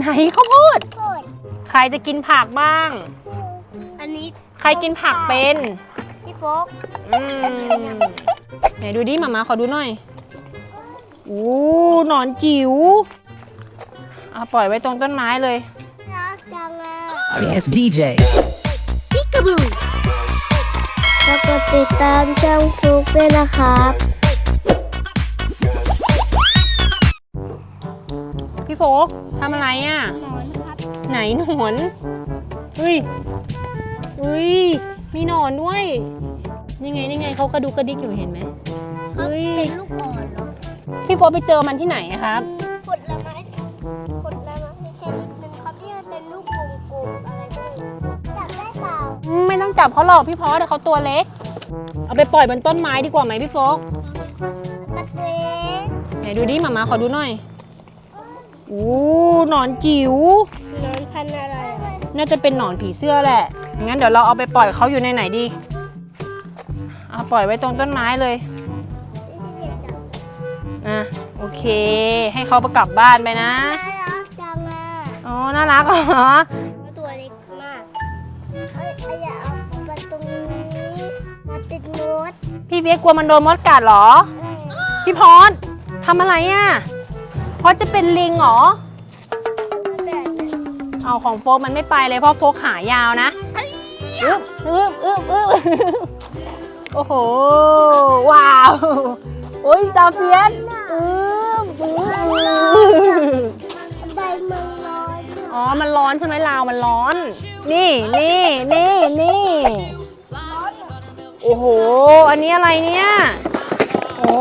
ไหนข้าวโพดโคตรใครจะกินผักบ้าง อันนี้ใครกินผักเป็นพี่โฟกอืมไหนดูดิหมามาขอดูหน่อยอู้หนอนจิ๋วเอาปล่อยไว้ตรงต้นไม้เลย รักจังอะ Yes, DJ. พิกาบูแล้วก็ติดตามช่องฟลุกด้วยนะครับ โฟกทำอะไรอะ หนอนครับไหนหนอนเฮ้ยเฮ้ยมีหนอนด้วยนี่ไงนี่ไงเขากระดูกกระดิกอยู่เห็นไหมเขาเฮ้ยเป็นลูกอ่อนเหรอพี่โฟกไปเจอมันที่ไหนอะครับ ผลไม้ผลไม้ไม่ใช่นิดนึงครับที่มันเป็นลูกกลมๆอะไรก็ไม่รู้จับได้เปล่าอืมไม่ต้องจับเขาหรอกพี่พอเดี๋ยวเขาตัวเล็ก เอาไปปล่อยบนต้นไม้ดีกว่าไหมพี่โฟก มันเล็กไหนดูดิหมามาขอดูหน่อย อู้หนอนจิ๋วหนอนพันธุ์อะไรอะน่าจะเป็นหนอนผีเสื้อแหละ งั้นเดี๋ยวเราเอาไปปล่อยเขาอยู่ในไหนดี เอาปล่อยไว้ตรงต้นไม้เลยที่เด็กจับอะโอเค ให้เขาไปกลับบ้านไปนะ น่ารักจังอะอ๋อ น่ารักเหรอ แล้วตัวเล็กมากเอ้ยเอาอย่าเอามาตรงนี้มันเป็นมดพี่เฟียสกลัวมันโดนมดกัดเหรอ เอ้ยพี่พรทำอะไรอะ พรจะเป็นลิงเหรอแบบนั้นเอาของโฟกมันไม่ไปเลยเพราะโฟกขายาวนะอึ๊บอึ๊บอึ๊บอึ๊บโอ้โห ว้าว โอ้ยตาเฟียสอึ๊บอึ๊บอึ๊บใบมันร้อนอ๋อ มันร้อนใช่ไหมลาวมันร้อน นี่นี่นี่นี่โอ้โห อันนี้อะไรเนี่ย โอ้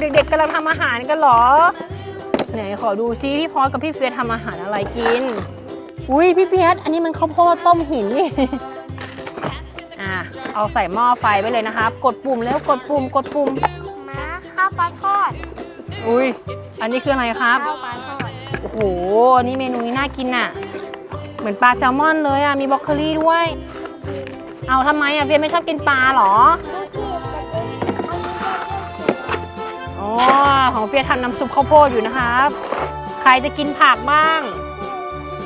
เด็กๆกำลังทำอาหารกันเหรอ ไหนขอดูซิพี่พอสกับพี่เฟียสทำอาหารอะไรกิน อุ้ยพี่เฟียสอันนี้มันข้าวโพดต้มหินนี่อะเอาใส่หม้อไฟไว้เลยนะครับ กดปุ่มแล้วกดปุ่มกดปุ่มม้าข้าวปลาทอดอุ้ยอันนี้คืออะไรครับข้าวปลาทอดโอ้โหอันนี้เมนูนี้น่ากินอะ เหมือนปลาแซลมอนเลยอะมีบรอกโคลีด้วย เอาทำไมอะเฟียสไม่ชอบกินปลาเหรอ ของเฟียสทำน้ำซุปข้าวโพดอยู่นะครับ ใครจะกินผักบ้าง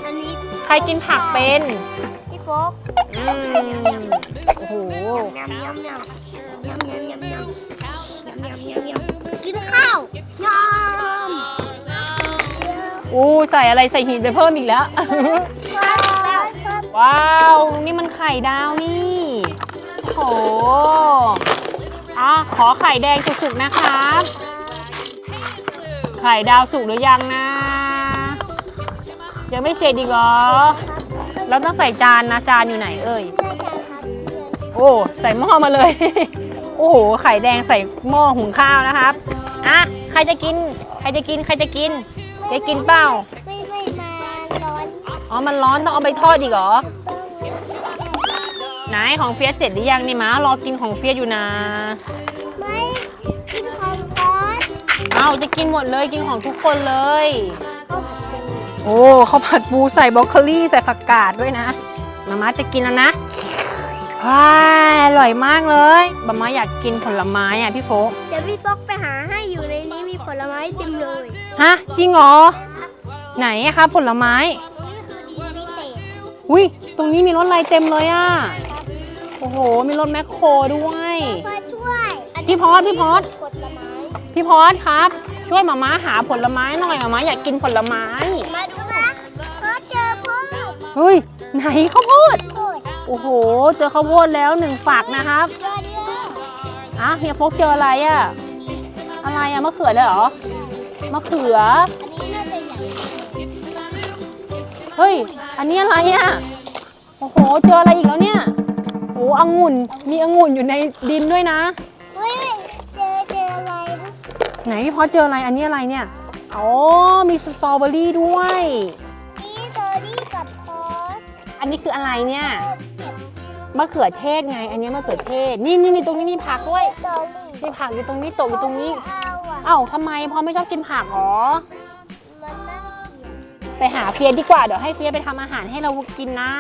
อันนี้ใครกินผักเป็นพี่โฟกอืมโอ้โหยำยำยำยำยำยำยำยำยำยำยำกินข้าวยำอู้ใส่อะไรใส่หินไปเพิ่มอีกแล้ว ว้าว นี่มันไข่ดาวนี่โหอะขอไข่แดงสุกๆนะครับ ไข่ดาวสุกหรือยังนะ ยังไม่เสร็จอีกเหรอ เราต้องใส่จานนะ จานอยู่ไหนเอ่ย โอ้ใส่หม้อมาเลย โอ้โหไข่แดงใส่หม้อหุงข้าวนะครับอะใครจะกิน ใครจะกิน ใครจะกิน จะกินเปล่า ไม่ไม่มาร้อนอ๋อ มันร้อนต้องเอาไปทอดอีกเหรอ ไหนของเฟียสเสร็จหรือยังนี่มารอกินของเฟียสอยู่นะ เอาจะกินหมดเลยกินของทุกคนเลยก็ผัดเป็นโอ้ข้าวผัดปูใส่บรอกโคลี่ใส่ผักกาดด้วยนะมาม่าจะกินแล้วนะว้ายอร่อยมากเลยมาม่าอยากกินผลไม้อะพี่โฟกเดี๋ยวพี่โฟกไปหาให้อยู่ในนี้มีผลไม้เต็มเลยฮะจริงเหรอไหนอะครับผลไม้ตรงนี้คือดีพิเศษอุ้ยตรงนี้มีรถอะไรเต็มเลยอะโอ้โห มีรถแมคโครด้วยเพื่อช่วยพี่พอสพี่พอสผลไม้ พี่พอสครับ ช่วยหมาม้าหาผลไม้หน่อยหมาม้าอยากกินผลไม้ มาดูนะเพื่อเจอพ่อเฮ้ย ไหนข้าวโพดโคตรโอ้โห เจอข้าวโพดแล้วหนึ่งฝักนะครับเจอเดียวอะเฮียโฟกเจออะไรอะอะไรอะมะเขือเลยเหรอมะเขืออันนี้น่าจะใหญ่เฮ้ย อันนี้อะไรอะโอ้โห เจออะไรอีกแล้วเนี่ยโอ้องุ่นมีองุ่นอยู่ในดินด้วยนะเฮ้ย ไหนพี่พอสเจออะไรอันนี้อะไรเนี่ยอ๋อมีสตรอเบอรี่ด้วย นี่เจอรี่กับพอสอันนี้คืออะไรเนี่ยมะเขือเทศไง อันนี้มะเขือเทศนี่นี่นี่ตรงนี้มีผักด้วยเจอรี่มีผักอยู่ตรงนี้ตกอยู่ตรงนี้ เอาอะเอ้าทำไมพ่อไม่ชอบกินผักหรอ มันน่าเกลียดไปหาเฟียสดีกว่าเดี๋ยวให้เฟียสไปทำอาหารให้เรากินนะ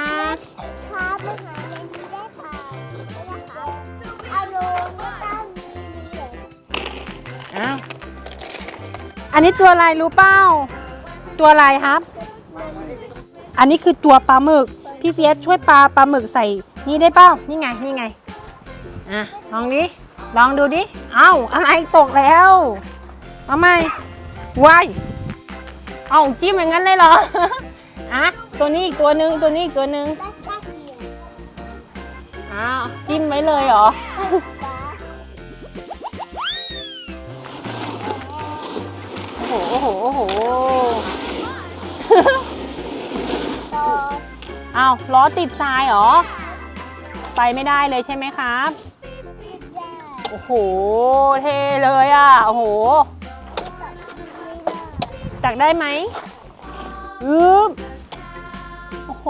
ครับไม่หาเงิน อ้าวอันนี้ตัวอะไรรู้เป้า ตัวอะไรครับมันอันนี้คือตัวปลาหมึก พี่เฟียสช่วยปลาปลาหมึกใส่นี่ได้เปล่านี่ไง นี่ไง อะ ลองดิลองดูดิ เอ้า อะไรตกแล้วเอาไหมวายเอาจิ้มอย่างนั้นเลยเหรอ อะ ตัวนี้อีกตัวหนึ่งตัวนี้อีกตัวหนึ่งได้ได้เดียวอ้าว จิ้มไว้เลยเหรอ โอ้โห โอ้โห โอ้โหต่อาวล้อติดทรายเหรอ ไปไม่ได้เลยใช่ไหมครับ โอ้โห เท่เลยอะ โอ้โหตัดไม่ได้ตักได้ไหมอืบโอ้โห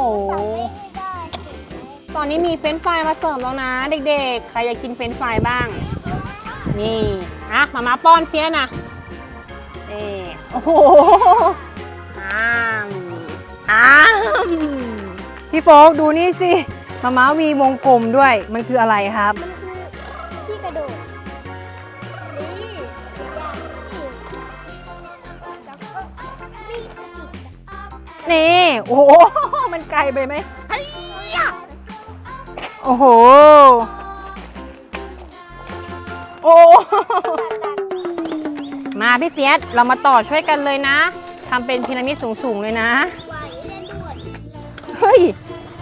ตอนนี้มีเฟรนฟรายมาเสิร์ฟแล้วนะ เด็กๆ ใครอยากกินเฟรนฟรายบ้าง นี่ อะ มามาป้อนเฟี้ยนะ โอ้โหอ้ามอ้ามพี่โฟกดูนี่สิมาม้าวีวงกลมด้วย มันคืออะไรครับ มันคือที่กระโดด นี่นี่ โอ้โห มันไกลไปไหมโอ้โห โอ้ มาพี่เฟียสเรามาต่อช่วยกันเลยนะทำเป็นพีระมิดสูงๆเลยนะ ไหวเล่นด้วยเฮ้ย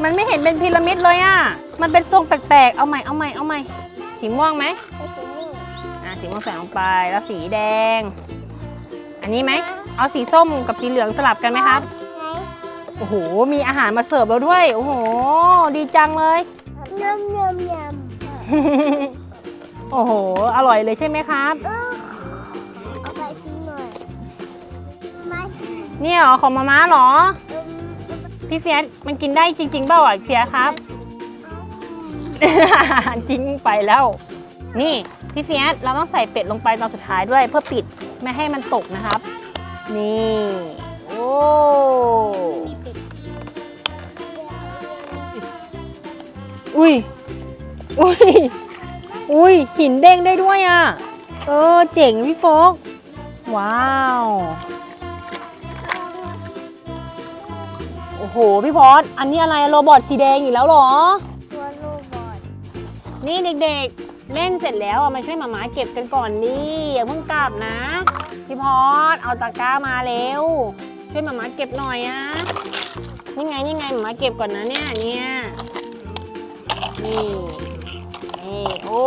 มันไม่เห็นเป็นพีระมิดเลยอะ่ะ มันเป็นทรงแปลกๆ เอาใหม่ เอาใหม่ เอาใหม่ สีม่วงไหมไปจุ่มนี่อะ สีม่วงใส่ลงไป แล้วสีแดง อันนี้ไหม เอาสีส้มกับสีเหลืองสลับกันไหมครับไงโอ้โห มีอาหารมาเสิร์ฟเราด้วย โอ้โห ดีจังเลย ยำยำยโอ้โห อร่อยเลยใช่ไหมครับำเออ เนี่ยเหรอของมาม่าเหรอเอิ่มพี่เฟียสมันกินได้จริง ๆเปล่าอะเฟียสครับ จริงไปแล้ว นี่พี่เฟียสเราต้องใส่เป็ดลงไปตอนสุดท้ายด้วยเพื่อปิดไม่ให้มันตกนะครับ นี่โอ้มีเป็ดอุ้ยอุ้ยอุ้ยหินเด้งได้ด้วยอะ เออเจ๋งพี่โฟก ว้าว โอ้โห พี่พอสอันนี้อะไรโรบอทสีแดงอีกแล้วเหรอ ตัวโรบอทนี่เด็กๆ เล่นเสร็จแล้วอะมาช่วยหมามาเก็บกันก่อนดิอย่าเพิ่งกลับนะ พี่พอสเอาตะกร้ามาเร็ว ช่วยหมามาเก็บหน่อยอะนี่ไงนี่ไงหมามาเก็บก่อนนะเนี่ยเนี่ยนี่นี่โอ้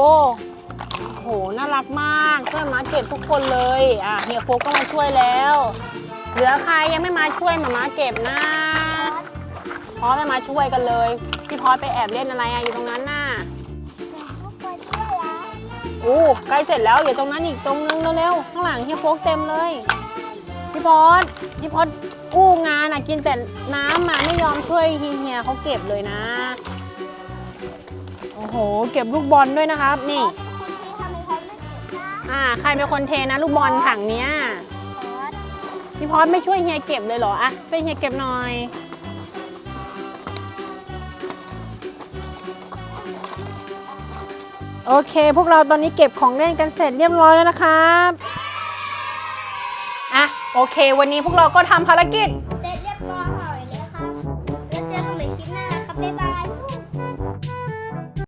โหน่ารักมากช่วยหมามาเก็บทุกคนเลยอะเฮียโฟก็มาช่วยแล้ว เหลือใครยังไม่มาช่วยหมาม้าเก็บนะพอสไม่มาช่วยกันเลย พี่พอสไปแอบเล่นอะไรอะอยู่ตรงนั้นน่ะทุกคนด้วยละโอ้ใกล้เสร็จแล้วอย่าตรงนั้นอีกตรงนึงเร็วๆข้างหลังเฮียโฟกเต็มเลยพี่พอดพี่พอดอู้งานอะกินแต่น้ำมาไม่ยอมช่วยเฮียเขาเก็บเลยนะโอ้โห เก็บลูกบอลด้วยนะครับ นี่คุณพี่ทำไมเขาไม่เก็บนะอ่าใครเป็นคนเทนะ ลูกบอลถังเนี้ยซอส พี่พอดไม่ช่วยเฮียเก็บเลยเหรออะช่วยเฮียเก็บหน่อยโอเค พวกเราตอนนี้เก็บของเล่นกันเสร็จเรียบร้อยแล้วนะครับ อะ โอเค วันนี้พวกเราก็ทำภารกิจ